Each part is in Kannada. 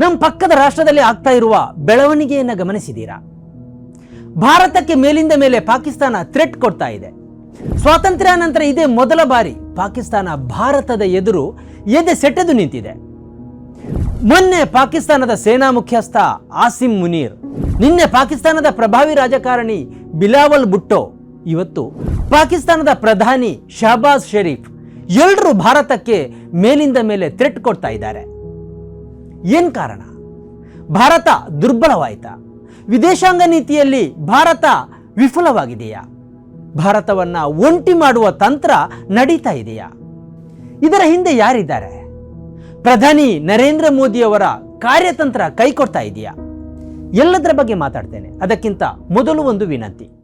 ನಮ್ಮ ಪಕ್ಕದ ರಾಷ್ಟ್ರದಲ್ಲಿ ಆಗ್ತಾ ಇರುವ ಬೆಳವಣಿಗೆಯನ್ನು ಗಮನಿಸಿದ್ದೀರಾ ಭಾರತಕ್ಕೆ ಮೇಲಿಂದ ಮೇಲೆ ಪಾಕಿಸ್ತಾನ ಥ್ರೆಟ್ ಕೊಡ್ತಾ ಇದೆ. ಸ್ವಾತಂತ್ರ್ಯ ನಂತರ ಇದೇ ಮೊದಲ ಬಾರಿ ಪಾಕಿಸ್ತಾನ ಭಾರತದ ಎದುರು ಎದೆ ಸೆಟೆದು ನಿಂತಿದೆ. ಮೊನ್ನೆ ಪಾಕಿಸ್ತಾನದ ಸೇನಾ ಮುಖ್ಯಸ್ಥ ಆಸಿಂ ಮುನೀರ್, ನಿನ್ನೆ ಪಾಕಿಸ್ತಾನದ ಪ್ರಭಾವಿ ರಾಜಕಾರಣಿ ಬಿಲಾವಲ್ ಬುಟ್ಟೋ ಇವತ್ತು ಪಾಕಿಸ್ತಾನದ ಪ್ರಧಾನಿ ಶಹಬಾಜ್ ಶರೀಫ್ ಎಲ್ಲರೂ ಭಾರತಕ್ಕೆ ಮೇಲಿಂದ ಮೇಲೆ ಥ್ರೆಟ್ ಕೊಡ್ತಾ ಇದ್ದಾರೆ. ಏನ್ ಕಾರಣ? ಭಾರತ ದುರ್ಬಲವಾಯಿತಾ? ವಿದೇಶಾಂಗ ನೀತಿಯಲ್ಲಿ ಭಾರತ ವಿಫಲವಾಗಿದೆಯಾ? ಭಾರತವನ್ನು ಒಂಟಿ ಮಾಡುವ ತಂತ್ರ ನಡೀತಾ ಇದೆಯಾ? ಇದರ ಹಿಂದೆ ಯಾರಿದ್ದಾರೆ? ಪ್ರಧಾನಿ ನರೇಂದ್ರ ಮೋದಿಯವರ ಕಾರ್ಯತಂತ್ರ ಕೈಕೊಡ್ತಾ ಇದೆಯಾ? ಎಲ್ಲದರ ಬಗ್ಗೆ ಮಾತಾಡ್ತೇನೆ. ಅದಕ್ಕಿಂತ ಮೊದಲು ಒಂದು ವಿನಂತಿ.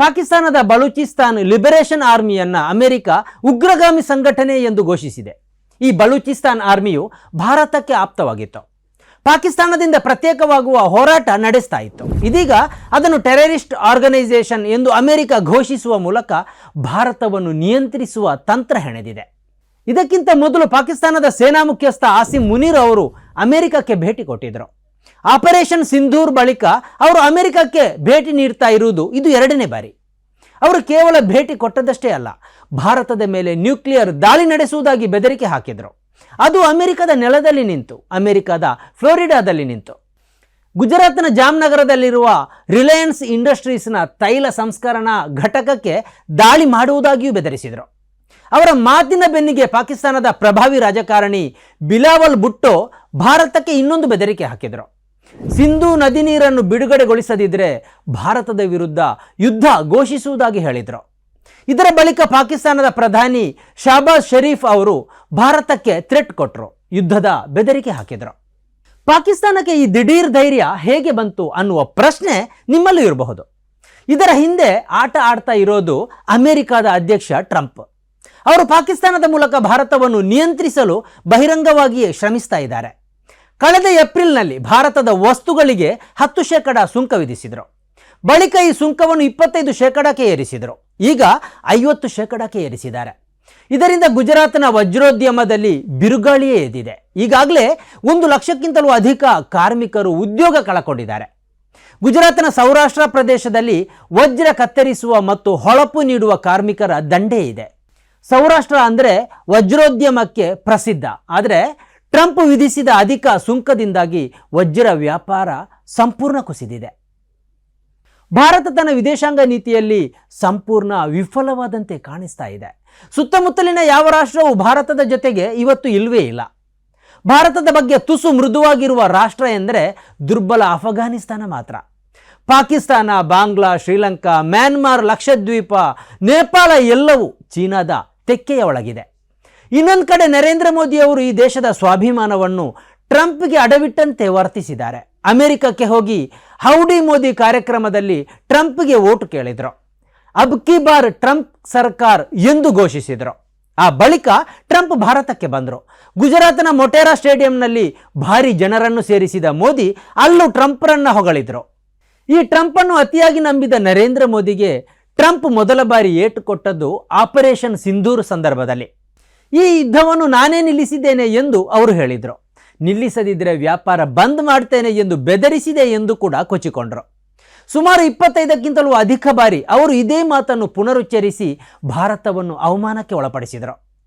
ಪಾಕಿಸ್ತಾನದ ಬಲೂಚಿಸ್ತಾನ್ ಲಿಬರೇಷನ್ ಆರ್ಮಿಯನ್ನು ಅಮೆರಿಕ ಉಗ್ರಗಾಮಿ ಸಂಘಟನೆ ಎಂದು ಘೋಷಿಸಿದೆ. ಈ ಬಲೂಚಿಸ್ತಾನ್ ಆರ್ಮಿಯು ಭಾರತಕ್ಕೆ ಆಪ್ತವಾಗಿತ್ತು. ಪಾಕಿಸ್ತಾನದಿಂದ ಪ್ರತ್ಯೇಕವಾಗುವ ಹೋರಾಟ ನಡೆಸ್ತಾ ಇತ್ತು. ಇದೀಗ ಅದನ್ನು ಟೆರರಿಸ್ಟ್ ಆರ್ಗನೈಸೇಷನ್ ಎಂದು ಅಮೆರಿಕ ಘೋಷಿಸುವ ಮೂಲಕ ಭಾರತವನ್ನು ನಿಯಂತ್ರಿಸುವ ತಂತ್ರ ಹೆಣೆದಿದೆ. ಇದಕ್ಕಿಂತ ಮೊದಲು ಪಾಕಿಸ್ತಾನದ ಸೇನಾ ಮುಖ್ಯಸ್ಥ ಆಸಿಂ ಮುನೀರ್ ಅವರು ಅಮೆರಿಕಕ್ಕೆ ಭೇಟಿ ಕೊಟ್ಟಿದ್ದರು ಆಪರೇಷನ್ ಸಿಂಧೂರ್ ಬಳಿಕ ಅವರು ಅಮೆರಿಕಕ್ಕೆ ಭೇಟಿ ನೀಡ್ತಾ ಇರುವುದು ಇದು ಎರಡನೇ ಬಾರಿ. ಅವರು ಕೇವಲ ಭೇಟಿ ಕೊಟ್ಟದಷ್ಟೇ ಅಲ್ಲ, ಭಾರತದ ಮೇಲೆ ನ್ಯೂಕ್ಲಿಯರ್ ದಾಳಿ ನಡೆಸುವುದಾಗಿ ಬೆದರಿಕೆ ಹಾಕಿದರು. ಅದು ಅಮೆರಿಕದ ನೆಲದಲ್ಲಿ ನಿಂತು, ಅಮೆರಿಕದ ಫ್ಲೋರಿಡಾದಲ್ಲಿ ನಿಂತು. ಗುಜರಾತ್ನ ಜಾಮ್ನಗರದಲ್ಲಿರುವ ರಿಲಯನ್ಸ್ ಇಂಡಸ್ಟ್ರೀಸ್ನ ತೈಲ ಸಂಸ್ಕರಣಾ ಘಟಕಕ್ಕೆ ದಾಳಿ ಮಾಡುವುದಾಗಿಯೂ ಬೆದರಿಸಿದರು. ಅವರ ಮಾತಿನ ಬೆನ್ನಿಗೆ ಪಾಕಿಸ್ತಾನದ ಪ್ರಭಾವಿ ರಾಜಕಾರಣಿ ಬಿಲಾವಲ್ ಬುಟ್ಟೋ ಭಾರತಕ್ಕೆ ಇನ್ನೊಂದು ಬೆದರಿಕೆ ಹಾಕಿದರು. ಸಿಂಧೂ ನದಿ ನೀರನ್ನು ಬಿಡುಗಡೆಗೊಳಿಸದಿದ್ದರೆ ಭಾರತದ ವಿರುದ್ಧ ಯುದ್ಧ ಘೋಷಿಸುವುದಾಗಿ ಹೇಳಿದರು. ಇದರ ಬಳಿಕ ಪಾಕಿಸ್ತಾನದ ಪ್ರಧಾನಿ ಶಾಬಾಜ್ ಶರೀಫ್ ಅವರು ಭಾರತಕ್ಕೆ ಥ್ರೆಟ್ ಕೊಟ್ಟರು ಯುದ್ಧದ ಬೆದರಿಕೆ ಹಾಕಿದರು. ಪಾಕಿಸ್ತಾನಕ್ಕೆ ಈ ದಿಢೀರ್ ಧೈರ್ಯ ಹೇಗೆ ಬಂತು ಅನ್ನುವ ಪ್ರಶ್ನೆ ನಿಮ್ಮಲ್ಲೂ ಇರಬಹುದು. ಇದರ ಹಿಂದೆ ಆಟ ಆಡ್ತಾ ಇರೋದು ಅಮೆರಿಕದ ಅಧ್ಯಕ್ಷ ಟ್ರಂಪ್. ಅವರು ಪಾಕಿಸ್ತಾನದ ಮೂಲಕ ಭಾರತವನ್ನು ನಿಯಂತ್ರಿಸಲು ಬಹಿರಂಗವಾಗಿಯೇ ಶ್ರಮಿಸ್ತಾ ಇದ್ದಾರೆ. ಕಳೆದ ಏಪ್ರಿಲ್ನಲ್ಲಿ ಭಾರತದ ವಸ್ತುಗಳಿಗೆ ಹತ್ತು ಶೇಕಡ ಸುಂಕ ವಿಧಿಸಿದರು. ಬಳಿಕ ಈ ಸುಂಕವನ್ನು ಇಪ್ಪತ್ತೈದು ಶೇಕಡಕ್ಕೆ ಏರಿಸಿದರು. ಈಗ ಐವತ್ತು ಶೇಕಡಕ್ಕೆ ಏರಿಸಿದ್ದಾರೆ. ಇದರಿಂದ ಗುಜರಾತ್ನ ವಜ್ರೋದ್ಯಮದಲ್ಲಿ ಬಿರುಗಾಳಿಯೇ ಎದ್ದಿದೆ. ಈಗಾಗಲೇ ಒಂದು ಲಕ್ಷಕ್ಕಿಂತಲೂ ಅಧಿಕ ಕಾರ್ಮಿಕರು ಉದ್ಯೋಗ ಕಳಕೊಂಡಿದ್ದಾರೆ. ಗುಜರಾತ್ನ ಸೌರಾಷ್ಟ್ರ ಪ್ರದೇಶದಲ್ಲಿ ವಜ್ರ ಕತ್ತರಿಸುವ ಮತ್ತು ಹೊಳಪು ನೀಡುವ ಕಾರ್ಮಿಕರ ದಂಡೇ ಇದೆ. ಸೌರಾಷ್ಟ್ರ ಅಂದರೆ ವಜ್ರೋದ್ಯಮಕ್ಕೆ ಪ್ರಸಿದ್ಧ. ಆದರೆ ಟ್ರಂಪ್ ವಿಧಿಸಿದ ಅಧಿಕ ಸುಂಕದಿಂದಾಗಿ ವಜ್ರ ವ್ಯಾಪಾರ ಸಂಪೂರ್ಣ ಕುಸಿದಿದೆ. ಭಾರತ ತನ್ನ ವಿದೇಶಾಂಗ ನೀತಿಯಲ್ಲಿ ಸಂಪೂರ್ಣ ವಿಫಲವಾದಂತೆ ಕಾಣಿಸ್ತಾ ಇದೆ. ಸುತ್ತಮುತ್ತಲಿನ ಯಾವ ರಾಷ್ಟ್ರವು ಭಾರತದ ಜೊತೆಗೆ ಇವತ್ತು ಇಲ್ವೇ ಇಲ್ಲ. ಭಾರತದ ಬಗ್ಗೆ ತುಸು ಮೃದುವಾಗಿರುವ ರಾಷ್ಟ್ರ ಎಂದರೆ ದುರ್ಬಲ ಅಫಘಾನಿಸ್ತಾನ ಮಾತ್ರ. ಪಾಕಿಸ್ತಾನ, ಬಾಂಗ್ಲಾ, ಶ್ರೀಲಂಕಾ, ಮ್ಯಾನ್ಮಾರ್, ಲಕ್ಷದ್ವೀಪ, ನೇಪಾಳ ಎಲ್ಲವೂ ಚೀನಾದ ತೆಕ್ಕೆಯ ಒಳಗಿದೆ. ಇನ್ನೊಂದು ಕಡೆ ನರೇಂದ್ರ ಮೋದಿ ಅವರು ಈ ದೇಶದ ಸ್ವಾಭಿಮಾನವನ್ನು ಟ್ರಂಪ್ಗೆ ಅಡವಿಟ್ಟಂತೆ ವರ್ತಿಸಿದ್ದಾರೆ. ಅಮೆರಿಕಕ್ಕೆ ಹೋಗಿ ಹೌಡಿ ಮೋದಿ ಕಾರ್ಯಕ್ರಮದಲ್ಲಿ ಟ್ರಂಪ್ಗೆ ಓಟು ಕೇಳಿದರು. ಅಬ್ ಕಿ ಬಾರ್ ಟ್ರಂಪ್ ಸರ್ಕಾರ್ ಎಂದು ಘೋಷಿಸಿದರು. ಆ ಬಳಿಕ ಟ್ರಂಪ್ ಭಾರತಕ್ಕೆ ಬಂದರು. ಗುಜರಾತ್ನ ಮೊಟೇರಾ ಸ್ಟೇಡಿಯಂನಲ್ಲಿ ಭಾರಿ ಜನರನ್ನು ಸೇರಿಸಿದ ಮೋದಿ ಅಲ್ಲೂ ಟ್ರಂಪ್ರನ್ನು ಹೊಗಳಿದ್ರು. ಈ ಟ್ರಂಪನ್ನು ಅತಿಯಾಗಿ ನಂಬಿದ ನರೇಂದ್ರ ಮೋದಿಗೆ ಟ್ರಂಪ್ ಮೊದಲ ಬಾರಿ ಏಟು ಕೊಟ್ಟದ್ದು ಆಪರೇಷನ್ ಸಿಂಧೂರ್ ಸಂದರ್ಭದಲ್ಲಿ. ಈ ಯುದ್ಧವನ್ನು ನಾನೇ ನಿಲ್ಲಿಸಿದ್ದೇನೆ ಎಂದು ಅವರು ಹೇಳಿದರು. ನಿಲ್ಲಿಸದಿದ್ದರೆ ವ್ಯಾಪಾರ ಬಂದ್ ಮಾಡ್ತೇನೆ ಎಂದು ಬೆದರಿಸಿದೆ ಎಂದು ಕೂಡ ಕೊಚ್ಚಿಕೊಂಡರು. ಸುಮಾರು ಇಪ್ಪತ್ತೈದಕ್ಕಿಂತಲೂ ಅಧಿಕ ಬಾರಿ ಅವರು ಇದೇ ಮಾತನ್ನು ಪುನರುಚ್ಚರಿಸಿ ಭಾರತವನ್ನು ಅವಮಾನಕ್ಕೆ ಒಳಪಡಿಸಿದರು.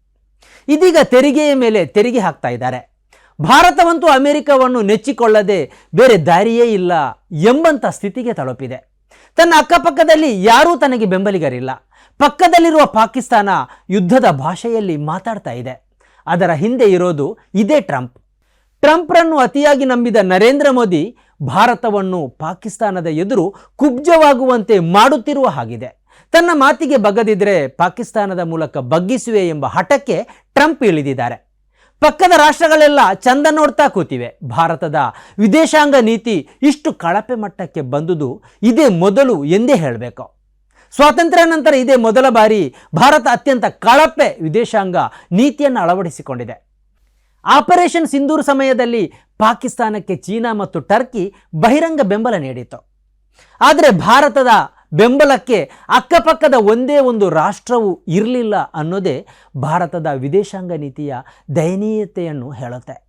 ಇದೀಗ ತೆರಿಗೆಯ ಮೇಲೆ ತೆರಿಗೆ ಹಾಕ್ತಾ ಇದ್ದಾರೆ. ಭಾರತವಂತೂ ಅಮೆರಿಕವನ್ನು ನೆಚ್ಚಿಕೊಳ್ಳದೆ ಬೇರೆ ದಾರಿಯೇ ಇಲ್ಲ ಎಂಬಂಥ ಸ್ಥಿತಿಗೆ ತಲುಪಿದೆ. ತನ್ನ ಅಕ್ಕಪಕ್ಕದಲ್ಲಿ ಯಾರೂ ತನಗೆ ಬೆಂಬಲಿಗರಿಲ್ಲ. ಪಕ್ಕದಲ್ಲಿರುವ ಪಾಕಿಸ್ತಾನ ಯುದ್ಧದ ಭಾಷೆಯಲ್ಲಿ ಮಾತಾಡ್ತಾ ಇದೆ. ಅದರ ಹಿಂದೆ ಇರೋದು ಇದೇ ಟ್ರಂಪ್. ಟ್ರಂಪ್ರನ್ನು ಅತಿಯಾಗಿ ನಂಬಿದ ನರೇಂದ್ರ ಮೋದಿ ಭಾರತವನ್ನು ಪಾಕಿಸ್ತಾನದ ಎದುರು ಕುಬ್ಜವಾಗುವಂತೆ ಮಾಡುತ್ತಿರುವ ಹಾಗಿದೆ. ತನ್ನ ಮಾತಿಗೆ ಬಗ್ಗದಿದ್ರೆ ಪಾಕಿಸ್ತಾನದ ಮೂಲಕ ಬಗ್ಗಿಸುವೆ ಎಂಬ ಹಠಕ್ಕೆ ಟ್ರಂಪ್ ಇಳಿದಿದ್ದಾರೆ. ಪಕ್ಕದ ರಾಷ್ಟ್ರಗಳೆಲ್ಲ ಚಂದ ನೋಡ್ತಾ ಕೂತಿವೆ. ಭಾರತದ ವಿದೇಶಾಂಗ ನೀತಿ ಇಷ್ಟು ಕಳಪೆ ಮಟ್ಟಕ್ಕೆ ಬಂದುದು ಇದೇ ಮೊದಲು ಎಂದೇ ಹೇಳಬೇಕು. ಸ್ವಾತಂತ್ರ್ಯ ನಂತರ ಇದೇ ಮೊದಲ ಬಾರಿ ಭಾರತ ಅತ್ಯಂತ ಕಳಪೆ ವಿದೇಶಾಂಗ ನೀತಿಯನ್ನು ಅಳವಡಿಸಿಕೊಂಡಿದೆ. ಆಪರೇಷನ್ ಸಿಂಧೂರ್ ಸಮಯದಲ್ಲಿ ಪಾಕಿಸ್ತಾನಕ್ಕೆ ಚೀನಾ ಮತ್ತು ಟರ್ಕಿ ಬಹಿರಂಗ ಬೆಂಬಲ ನೀಡಿತು ಆದರೆ ಭಾರತದ ಬೆಂಬಲಕ್ಕೆ ಅಕ್ಕಪಕ್ಕದ ಒಂದೇ ಒಂದು ರಾಷ್ಟ್ರವು ಇರಲಿಲ್ಲ ಅನ್ನೋದೇ ಭಾರತದ ವಿದೇಶಾಂಗ ನೀತಿಯ ದಯನೀಯತೆಯನ್ನು ಹೇಳುತ್ತೆ.